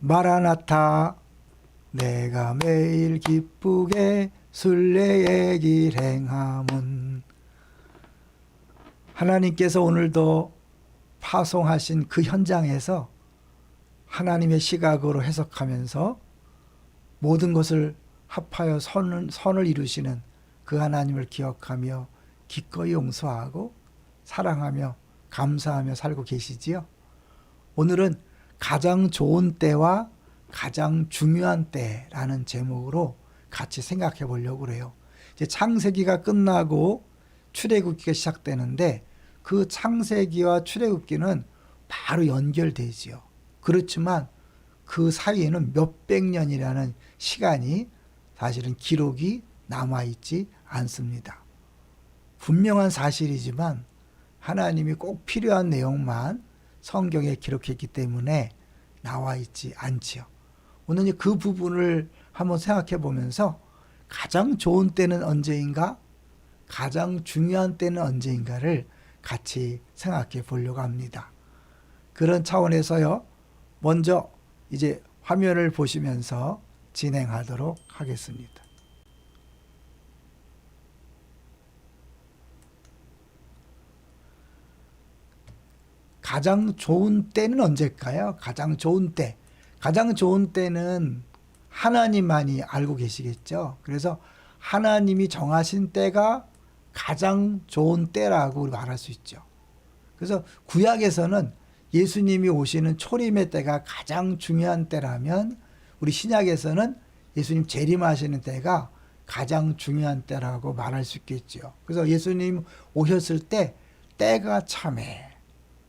마라나타 내가 매일 기쁘게 순례의 길 행함은 하나님께서 오늘도 파송하신 그 현장에서 하나님의 시각으로 해석하면서 모든 것을 합하여 선을, 선을 이루시는 그 하나님을 기억하며 기꺼이 용서하고 사랑하며 감사하며 살고 계시지요. 오늘은 가장 좋은 때와 가장 중요한 때라는 제목으로 같이 생각해 보려고 그래요. 이제 창세기가 끝나고 출애굽기가 시작되는데 그 창세기와 출애굽기는 바로 연결되지요. 그렇지만 그 사이에는 몇백 년이라는 시간이 사실은 기록이 남아 있지 않습니다. 분명한 사실이지만 하나님이 꼭 필요한 내용만 성경에 기록했기 때문에 나와 있지 않지요. 오늘 그 부분을 한번 생각해 보면서 가장 좋은 때는 언제인가? 가장 중요한 때는 언제인가를 같이 생각해 보려고 합니다. 그런 차원에서요. 먼저 이제 화면을 보시면서 진행하도록 하겠습니다. 가장 좋은 때는 언제일까요? 가장 좋은 때. 가장 좋은 때는 하나님만이 알고 계시겠죠. 그래서 하나님이 정하신 때가 가장 좋은 때라고 말할 수 있죠. 그래서 구약에서는 예수님이 오시는 초림의 때가 가장 중요한 때라면 우리 신약에서는 예수님 재림하시는 때가 가장 중요한 때라고 말할 수 있겠죠. 그래서 예수님 오셨을 때 때가 참해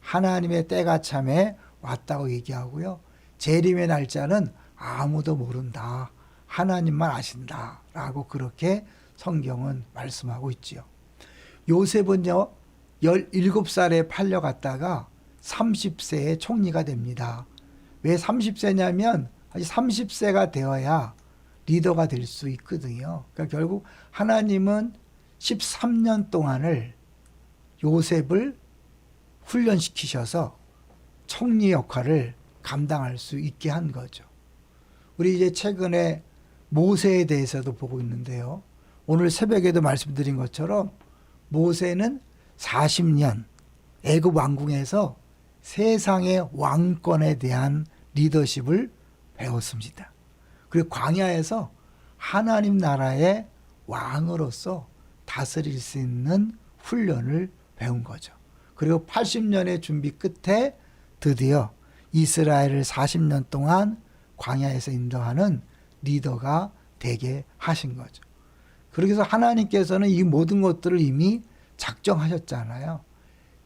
하나님의 때가 참해 왔다고 얘기하고요. 재림의 날짜는 아무도 모른다. 하나님만 아신다 라고 그렇게 성경은 말씀하고 있지요. 요셉은요. 17살에 팔려갔다가 30세에 총리가 됩니다. 왜 30세냐면 아직 30세가 되어야 리더가 될 수 있거든요. 그러니까 결국 하나님은 13년 동안을 요셉을 훈련시키셔서 총리 역할을 감당할 수 있게 한 거죠. 우리 이제 최근에 모세에 대해서도 보고 있는데요. 오늘 새벽에도 말씀드린 것처럼 모세는 40년 애굽 왕궁에서 세상의 왕권에 대한 리더십을 배웠습니다. 그리고 광야에서 하나님 나라의 왕으로서 다스릴 수 있는 훈련을 배운 거죠. 그리고 80년의 준비 끝에 드디어 이스라엘을 40년 동안 광야에서 인도하는 리더가 되게 하신 거죠. 그래서 하나님께서는 이 모든 것들을 이미 작정하셨잖아요.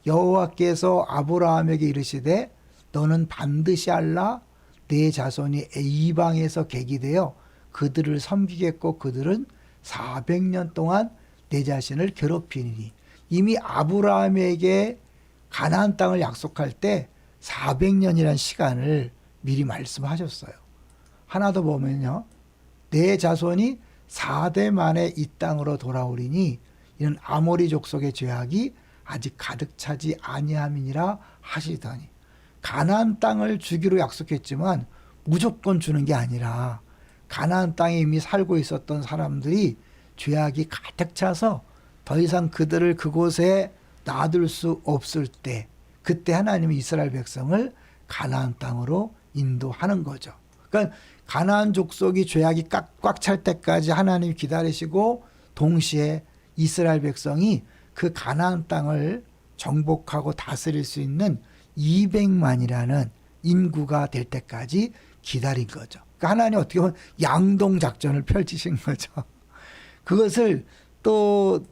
여호와께서 아브라함에게 이르시되 너는 반드시 알라 내 자손이 이방에서 객이되어 그들을 섬기겠고 그들은 400년 동안 내 자신을 괴롭히니 이미 아브라함에게 가나안 땅을 약속할 때 400년이란 시간을 미리 말씀하셨어요. 하나 더 보면요. 내 자손이 4대 만에 이 땅으로 돌아오리니 이는 아모리 족속의 죄악이 아직 가득 차지 아니함이니라 하시더니 가나안 땅을 주기로 약속했지만 무조건 주는 게 아니라 가나안 땅에 이미 살고 있었던 사람들이 죄악이 가득 차서 더 이상 그들을 그곳에 놔둘 수 없을 때 그때 하나님이 이스라엘 백성을 가나안 땅으로 인도하는 거죠. 그러니까 가나안 족속이 죄악이 꽉 찰 때까지 하나님이 기다리시고 동시에 이스라엘 백성이 그 가나안 땅을 정복하고 다스릴 수 있는 200만이라는 인구가 될 때까지 기다린 거죠. 그러니까 하나님 어떻게 보면 양동 작전을 펼치신 거죠. 그것을 또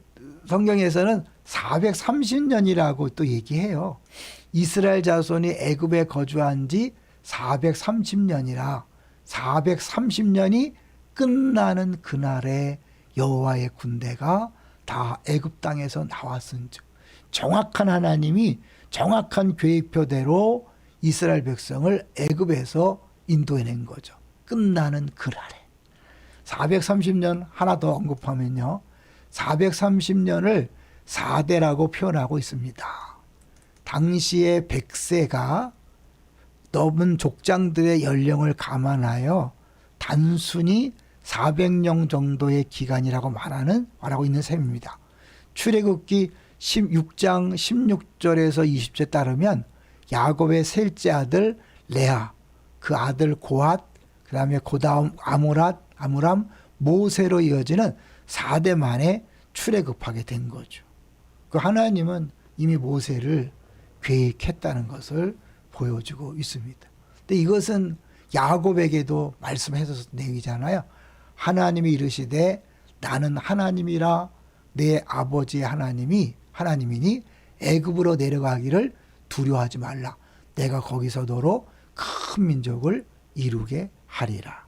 성경에서는 430년이라고 또 얘기해요. 이스라엘 자손이 애굽에 거주한 지 430년이라 430년이 끝나는 그날에 여호와의 군대가 다 애굽 땅에서 나왔은즉 정확한 하나님이 정확한 계획표대로 이스라엘 백성을 애굽에서 인도해낸 거죠. 끝나는 그날에 430년 하나 더 언급하면요. 430년을 4대라고 표현하고 있습니다. 당시의 백세가 넘은 족장들의 연령을 감안하여 단순히 400년 정도의 기간이라고 말하는 말하고 있는 셈입니다. 출애굽기 16장 16절에서 20절 따르면 야곱의 셋째 아들 레아, 그 아들 고앗, 그다음에 고다음 아모랏, 아무람, 모세로 이어지는 4대 만에 출애굽하게 된 거죠. 그 하나님은 이미 모세를 계획했다는 것을 보여주고 있습니다. 근데 이것은 야곱에게도 말씀해서 내용이잖아요. 하나님이 이르시되 나는 하나님이라 내 아버지의 하나님이 하나님이니 애굽으로 내려가기를 두려워하지 말라. 내가 거기서 너로 큰 민족을 이루게 하리라.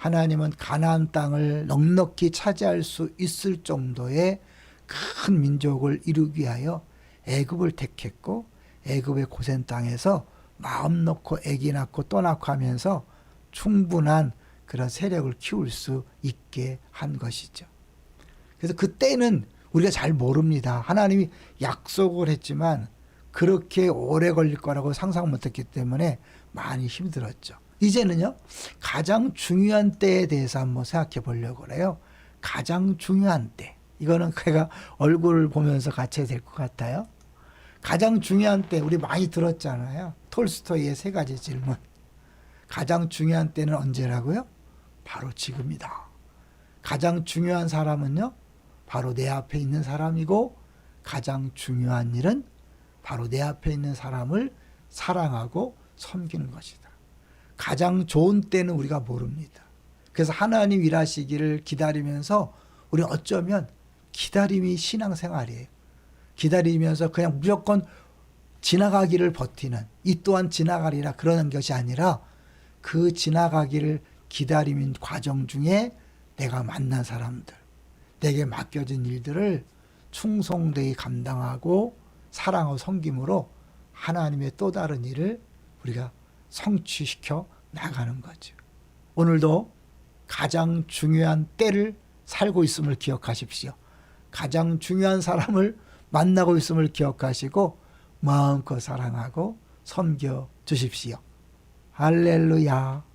하나님은 가나안 땅을 넉넉히 차지할 수 있을 정도의 큰 민족을 이루기 위하여 애굽을 택했고 애굽의 고센 땅에서 마음 놓고 아기 낳고 또 낳고 하면서 충분한 그런 세력을 키울 수 있게 한 것이죠. 그래서 그때는 우리가 잘 모릅니다. 하나님이 약속을 했지만 그렇게 오래 걸릴 거라고 상상 못했기 때문에 많이 힘들었죠. 이제는요 가장 중요한 때에 대해서 한번 생각해 보려고 그래요. 가장 중요한 때. 이거는 제가 얼굴을 보면서 같이 해야 될 것 같아요. 가장 중요한 때 우리 많이 들었잖아요. 톨스토이의 세 가지 질문. 가장 중요한 때는 언제라고요? 바로 지금이다. 가장 중요한 사람은요? 바로 내 앞에 있는 사람이고 가장 중요한 일은 바로 내 앞에 있는 사람을 사랑하고 섬기는 것이다. 가장 좋은 때는 우리가 모릅니다. 그래서 하나님 일하시기를 기다리면서 우리 어쩌면 기다림이 신앙생활이에요. 기다리면서 그냥 무조건 지나가기를 버티는 이 또한 지나가리라 그러는 것이 아니라 그 지나가기를 기다리는 과정 중에 내가 만난 사람들, 내게 맡겨진 일들을 충성되이 감당하고 사랑하고 섬김으로 하나님의 또 다른 일을 우리가 성취시켜 나가는 거죠. 오늘도 가장 중요한 때를 살고 있음을 기억하십시오. 가장 중요한 사람을 만나고 있음을 기억하시고 마음껏 사랑하고 섬겨 주십시오. 할렐루야.